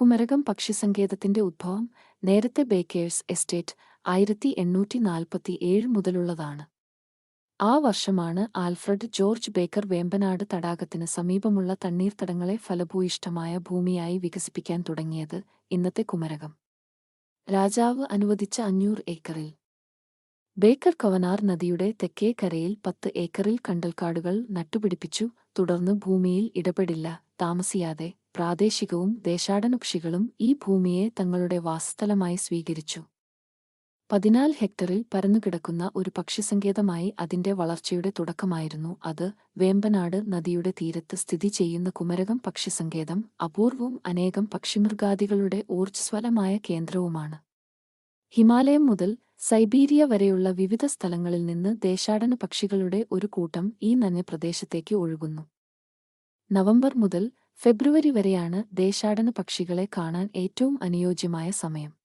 കുമരകം പക്ഷിസങ്കേതത്തിന്റെ ഉദ്ഭവം നേരത്തെ baker's estate ആയിരത്തി എണ്ണൂറ്റി നാൽപ്പത്തി ഏഴ് മുതലുള്ളതാണ്. ആ വർഷമാണ് ആൽഫ്രഡ് ജോർജ് ബേക്കർ വേമ്പനാട് തടാകത്തിന് സമീപമുള്ള തണ്ണീർത്തടങ്ങളെ ഫലഭൂയിഷ്ഠമായ ഭൂമിയായി വികസിപ്പിക്കാൻ തുടങ്ങിയത് ഇന്നത്തെ കുമരകം. രാജാവ് അനുവദിച്ച അഞ്ഞൂറ് ഏക്കറിൽ ബേക്കർ കവനാർ നദിയുടെ തെക്കേ കരയിൽ പത്ത് ഏക്കറിൽ കണ്ടൽക്കാടുകൾ നട്ടുപിടിപ്പിച്ചു തുടർന്ന് ഭൂമിയിൽ ഇടപെടില്ല. താമസിയാതെ പ്രാദേശികവും ദേശാടനപക്ഷികളും ഈ ഭൂമിയെ തങ്ങളുടെ വാസസ്ഥലമായി സ്വീകരിച്ചു. പതിനാല് ഹെക്ടറിൽ പരന്നുകിടക്കുന്ന ഒരു പക്ഷിസങ്കേതമായി അതിന്റെ വളർച്ചയുടെ തുടക്കമായിരുന്നു അത്. വേമ്പനാട് നദിയുടെ തീരത്ത് സ്ഥിതി ചെയ്യുന്ന കുമരകം പക്ഷിസങ്കേതം അപൂർവവും അനേകം പക്ഷിമൃഗാദികളുടെ ഊർജസ്വലമായ കേന്ദ്രവുമാണ്. ഹിമാലയം മുതൽ സൈബീരിയ വരെയുള്ള വിവിധ സ്ഥലങ്ങളിൽ നിന്ന് ദേശാടന പക്ഷികളുടെ ഒരു കൂട്ടം ഈ നന്യ പ്രദേശത്തേക്ക് ഒഴുകുന്നു. നവംബർ മുതൽ ഫെബ്രുവരി വരെയാണ് ദേശാടന പക്ഷികളെ കാണാൻ ഏറ്റവും അനുയോജ്യമായ സമയം.